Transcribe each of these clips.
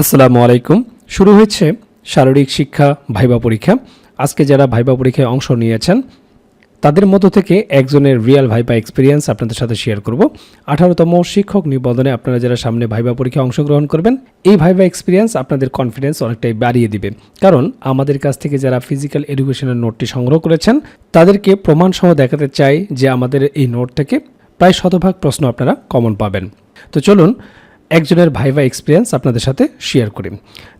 আসসালামু আলাইকুম। শুরু হয়েছে শারীরিক শিক্ষা ভাইবা পরীক্ষা। আজকে যারা ভাইবা পরীক্ষায় অংশ নিয়েছেন, তাদের মধ্য থেকে একজনের রিয়েল ভাইবা এক্সপিরিয়েন্স আপনাদের সাথে শেয়ার করব। আঠারোতম শিক্ষক নিবন্ধনে আপনারা যারা সামনে ভাইবা পরীক্ষায় অংশগ্রহণ করবেন, এই ভাইবা এক্সপিরিয়েন্স আপনাদের কনফিডেন্স অনেকটাই বাড়িয়ে দিবে। কারণ আমাদের কাছ থেকে যারা ফিজিক্যাল এডুকেশনের নোটটি সংগ্রহ করেছেন, তাদেরকে প্রমাণসহ দেখাতে চাই যে আমাদের এই নোট থেকে প্রায় শতভাগ প্রশ্ন আপনারা কমন পাবেন। তো চলুন একজনের ভাইভা এক্সপিরিয়েন্স আপনাদের সাথে শেয়ার করি।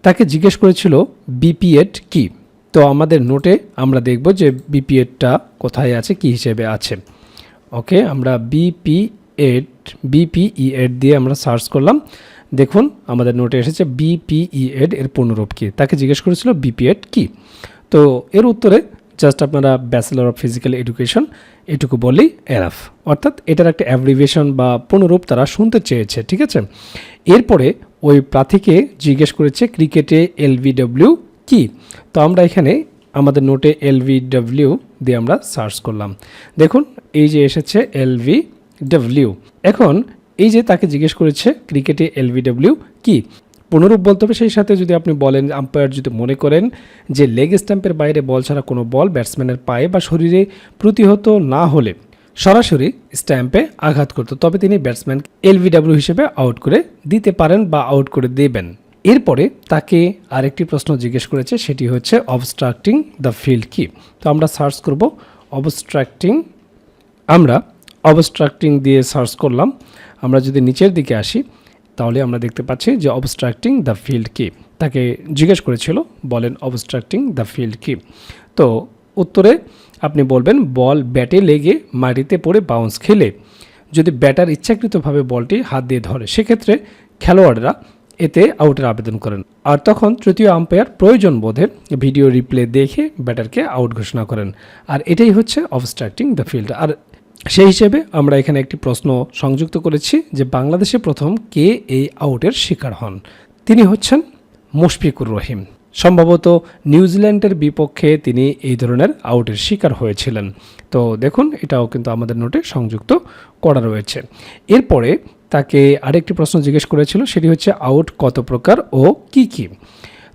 তাকে জিজ্ঞেস করেছিল বিপিএড কি? তো আমাদের নোটে আমরা দেখব যে বিপিএডটা কোথায় আছে, কি হিসেবে আছে। ওকে, আমরা বিপিএড বিপিইএড দিয়ে আমরা সার্চ করলাম। দেখুন, আমাদের নোটে এসেছে বিপিইএড এর পূর্ণরূপ কী। তাকে জিজ্ঞেস করেছিল বিপিএড কি? তো এর উত্তরে জাস্ট আপনারা ব্যাচেলর অফ ফিজিক্যাল এডুকেশন এটুকু বললেই এনাফ। অর্থাৎ এটার একটা অ্যাব্রিভিয়েশন বা পূর্ণরূপ তারা শুনতে চেয়েছে, ঠিক আছে? এরপরে ওই প্রার্থীকে জিজ্ঞেস করেছে, ক্রিকেটে এলভিডব্লিউ কি? তো আমরা এখানে আমাদের নোটে এলভিডব্লিউ দিয়ে আমরা সার্চ করলাম। দেখুন, এই যে এসেছে এলভি ডব্লিউ। এখন এই যে তাকে জিজ্ঞেস করেছে, ক্রিকেটে এলভিডব্লিউ কি? পুনরূপ বলতে হবে, সেই সাথে যদি আপনি বলেন আম্পায়ার যদি মনে করেন যে লেগ স্ট্যাম্পের বাইরে বল ছাড়া কোনো বল ব্যাটসম্যানের পায়ে বা শরীরে প্রতিহত না হলে সরাসরি স্ট্যাম্পে আঘাত করতো, তবে তিনি ব্যাটসম্যান এলভিডব্লিউ হিসেবে আউট করে দিতে পারেন বা আউট করে দেবেন। এরপরে তাকে আরেকটি প্রশ্ন জিজ্ঞেস করেছে, সেটি হচ্ছে অবস্ট্রাক্টিং দ্য ফিল্ড কি? তো আমরা সার্চ করব অবস্ট্রাক্টিং আমরা অবস্ট্রাক্টিং দিয়ে সার্চ করলাম। আমরা যদি নিচের দিকে আসি তাহলে আমরা দেখতে পাচ্ছি যে অবস্ট্রাক্টিং দ্য ফিল্ড কি তাকে জিজ্ঞেস করেছিল, বলেন অবস্ট্রাক্টিং দ্য ফিল্ড কি তো উত্তরে আপনি বলবেন, বল ব্যাটে লেগে মাটিতে পড়ে বাউন্স খেলে। যদি ব্যাটার ইচ্ছাকৃতভাবে বলটি হাত দিয়ে ধরে, সেক্ষেত্রে খেলোয়াড়রা এতে আউটের আবেদন করেন। আর তখন তৃতীয় আম্পায়ার প্রয়োজন বোধে ভিডিও রিপ্লে দেখে ব্যাটারকে আউট ঘোষণা করেন। আর এটাই হচ্ছে অবস্ট্রাক্টিং দ্য ফিল্ড আর সেই হিসেবে আমরা এখানে একটি প্রশ্ন সংযুক্ত করেছি যে বাংলাদেশে প্রথম কে এই আউটের শিকার হন? তিনি হচ্ছেন মুশফিকুর রহিম। সম্ভবত নিউজিল্যান্ডের বিপক্ষে তিনি এই ধরনের আউটের শিকার হয়েছিলেন। তো দেখুন, এটাও কিন্তু আমাদের নোটে সংযুক্ত করা রয়েছে। এরপরে তাকে আরেকটি প্রশ্ন জিজ্ঞেস করেছিল, সেটি হচ্ছে আউট কত প্রকার ও কি কি?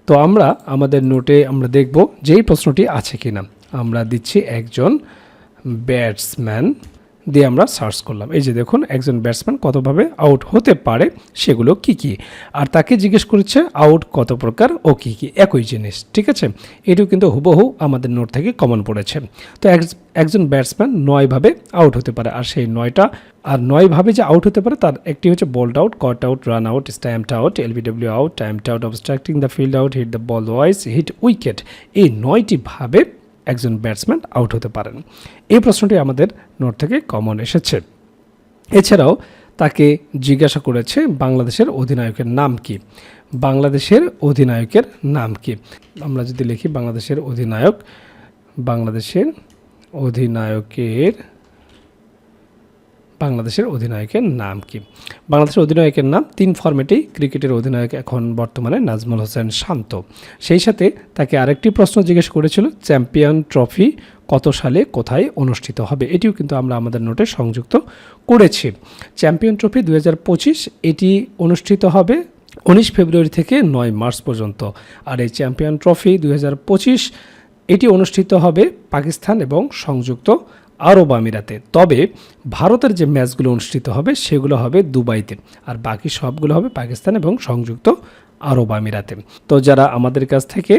তো আমরা, আমাদের নোটে আমরা দেখব যেই প্রশ্নটি আছে কিনা। আমরা দিচ্ছি একজন ব্যাটসম্যান। দিয়ে আমরা সার্চ করলাম। এই যে দেখুন, একজন ব্যাটসম্যান কতভাবে আউট হতে পারে, সেগুলো কি কি? আর তাকে জিজ্ঞেস করেছে, আউট কত প্রকার ও কি কি? একই জিনিস, ঠিক আছে? এটিও কিন্তু হুবহু আমাদের নোট থেকে কমন পড়েছে। তো এক- একজন ব্যাটসম্যান নয়ভাবে আউট হতে পারে, আর সেই নয়টা, আর নয়ভাবে যে আউট হতে পারে, তার একটি হচ্ছে bowled out caught out run out stumped out LBW out timed out obstructing the field out hit the ball twice hit wicket এই নয়টি ভাবে একজন ব্যাটসম্যান আউট হতে পারেন। এই প্রশ্নটি আমাদের নোট থেকে কমন এসেছে। এছাড়াও তাকে জিজ্ঞাসা করেছে বাংলাদেশের অধিনায়কের নাম কি? বাংলাদেশের অধিনায়কের নাম কি? আমরা যদি লিখি বাংলাদেশের অধিনায়ক, বাংলাদেশের অধিনায়কের বাংলাদেশের অধিনায়কের নাম কি? বাংলাদেশের অধিনায়কের নাম তিন ফরম্যাটেই ক্রিকেটের অধিনায়ক এখন বর্তমানে নাজমুল হোসেন শান্ত। সেই সাথে তাকে আরেকটি প্রশ্ন জিজ্ঞেস করেছিল, চ্যাম্পিয়ন ট্রফি কত সালে কোথায় অনুষ্ঠিত হবে? এটিও কিন্তু আমরা আমাদের নোটে সংযুক্ত করেছি। চ্যাম্পিয়ন ট্রফি দু হাজার পঁচিশ, এটি অনুষ্ঠিত হবে উনিশ ফেব্রুয়ারি থেকে নয় মার্চ পর্যন্ত। আর এই চ্যাম্পিয়ন ট্রফি দু হাজার পঁচিশ, এটি অনুষ্ঠিত হবে পাকিস্তান এবং সংযুক্ত আরব আমিরাতে। তবে ভারতের যে ম্যাচগুলো অনুষ্ঠিত হবে, সেগুলো হবে দুবাইতে। আর বাকি সবগুলো হবে পাকিস্তান এবং সংযুক্ত আরব আমিরাতে। তো যারা আমাদের কাছ থেকে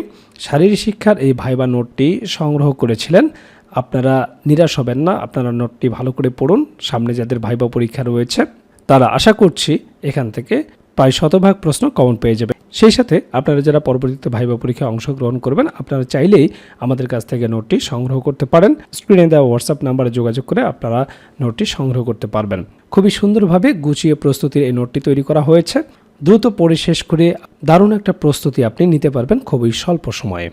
শারীরিক শিক্ষার এই ভাইবা নোটটি সংগ্রহ করেছিলেন, আপনারা নিরাশ হবেন না, আপনারা নোটটি ভালো করে পড়ুন। সামনে যাদের ভাইবা পরীক্ষা রয়েছে, তারা আশা করছি এখান থেকে প্রায় শতভাগ প্রশ্ন কমন পেয়ে যাবে। সেই সাথে আপনারা যারা পরবর্তীতে ভাইবা পরীক্ষায় অংশগ্রহণ করবেন, আপনারা চাইলেই আমাদের কাছ থেকে নোটটি সংগ্রহ করতে পারেন। স্ক্রিনে দেওয়া হোয়াটসঅ্যাপ নাম্বারে যোগাযোগ করে আপনারা নোটটি সংগ্রহ করতে পারবেন। খুবই সুন্দরভাবে গুছিয়ে প্রস্তুতির এই নোটটি তৈরি করা হয়েছে। দ্রুত পড়ে শেষ করে দারুণ একটা প্রস্তুতি আপনি নিতে পারবেন খুবই স্বল্প সময়ে।